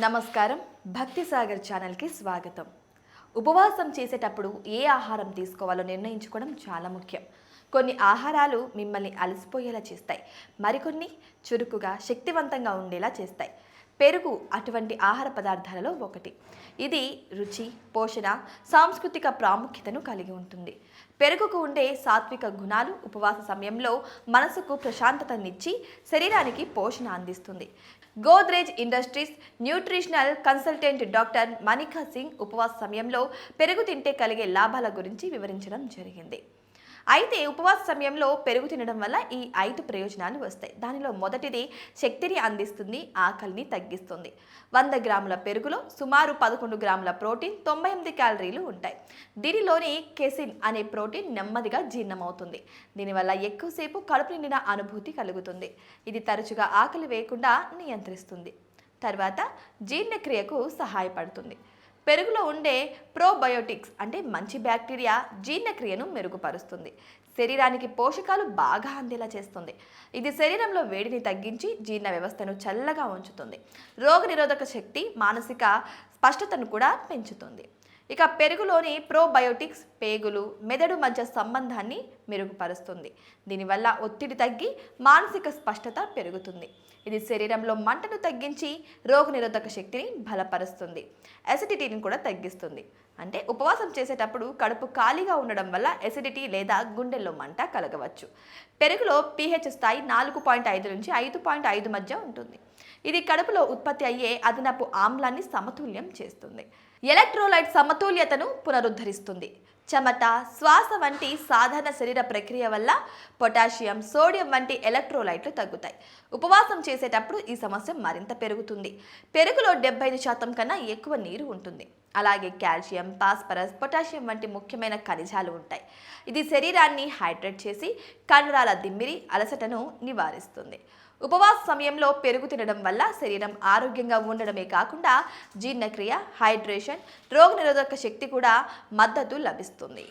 నమస్కారం. భక్తి సాగర్ ఛానల్కి స్వాగతం. ఉపవాసం చేసేటప్పుడు ఏ ఆహారం తీసుకోవాలో నిర్ణయించుకోవడం చాలా ముఖ్యం. కొన్ని ఆహారాలు మిమ్మల్ని అలసిపోయేలా చేస్తాయి. మరికొన్ని చురుకుగా శక్తివంతంగా ఉండేలా చేస్తాయి. పెరుగు అటువంటి ఆహార పదార్థాలలో ఒకటి. ఇది రుచి పోషణ సాంస్కృతిక ప్రాముఖ్యతను కలిగి ఉంటుంది. పెరుగుకు ఉండే సాత్విక గుణాలు ఉపవాస సమయంలో మనసుకు ప్రశాంతతనిచ్చి శరీరానికి పోషణ అందిస్తుంది. Godrej industries nutritional consultant doctor Manika Singh ఉపవాస సమయంలో పెరుగు తింటే కలిగే లాభాల గురించి వివరించడం జరిగింది. అయితే ఉపవాస సమయంలో పెరుగు తినడం వల్ల ఈ ఐదు ప్రయోజనాలు వస్తాయి. దానిలో మొదటిది శక్తిని అందిస్తుంది ఆకలిని తగ్గిస్తుంది. వంద గ్రాముల పెరుగులో సుమారు పదకొండు గ్రాముల ప్రోటీన్ తొంభై ఎనిమిది క్యాలరీలు ఉంటాయి. దీనిలోని కెసిన్ అనే ప్రోటీన్ నెమ్మదిగా జీర్ణమవుతుంది. దీనివల్ల ఎక్కువసేపు కడుపు నిండిన అనుభూతి కలుగుతుంది. ఇది తరచుగా ఆకలి వేయకుండా నియంత్రిస్తుంది. తర్వాత జీర్ణక్రియకు సహాయపడుతుంది. పెరుగులో ఉండే ప్రోబయోటిక్స్ అంటే మంచి బ్యాక్టీరియా జీర్ణక్రియను మెరుగుపరుస్తుంది. శరీరానికి పోషకాలు బాగా అందేలా చేస్తుంది. ఇది శరీరంలో వేడిని తగ్గించి జీర్ణ వ్యవస్థను చల్లగా ఉంచుతుంది. రోగనిరోధక శక్తి మానసిక స్పష్టతను కూడా పెంచుతుంది. ఇక పెరుగులోని ప్రోబయోటిక్స్ పేగులు మెదడు మధ్య సంబంధాన్ని మెరుగుపరుస్తుంది. దీనివల్ల ఒత్తిడి తగ్గి మానసిక స్పష్టత పెరుగుతుంది. ఇది శరీరంలో మంటను తగ్గించి రోగనిరోధక శక్తిని బలపరుస్తుంది. ఎసిడిటీని కూడా తగ్గిస్తుంది. అంటే ఉపవాసం చేసేటప్పుడు కడుపు ఖాళీగా ఉండడం వల్ల ఎసిడిటీ లేదా గుండెల్లో మంట కలగవచ్చు. పెరుగులో పీహెచ్ స్థాయి నాలుగు పాయింట్ ఐదు నుంచి ఐదు పాయింట్ ఐదు మధ్య ఉంటుంది. ఇది కడుపులో ఉత్పత్తి అయ్యే అదనపు ఆమ్లాన్ని సమతుల్యం చేస్తుంది. ఎలక్ట్రోలైట్ సమతుల్యతను పునరుద్ధరిస్తుంది. చెమట శ్వాస వంటి సాధారణ శరీర ప్రక్రియ వల్ల పొటాషియం సోడియం వంటి ఎలక్ట్రోలైట్లు తగ్గుతాయి. ఉపవాసం చేసేటప్పుడు ఈ సమస్య మరింత పెరుగుతుంది. పెరుగులో డెబ్బై ఐదు శాతం కన్నా ఎక్కువ నీరు ఉంటుంది. అలాగే కాల్షియం పాస్పరస్ పొటాషియం వంటి ముఖ్యమైన ఖనిజాలు ఉంటాయి. ఇది శరీరాన్ని హైడ్రేట్ చేసి కండరాల దిమ్మిరి అలసటను నివారిస్తుంది. ఉపవాస సమయంలో పెరుగు తినడం వల్ల శరీరం ఆరోగ్యంగా ఉండడమే కాకుండా జీర్ణక్రియ హైడ్రేషన్ రోగనిరోధక శక్తి కూడా మద్దతు లభిస్తుంది.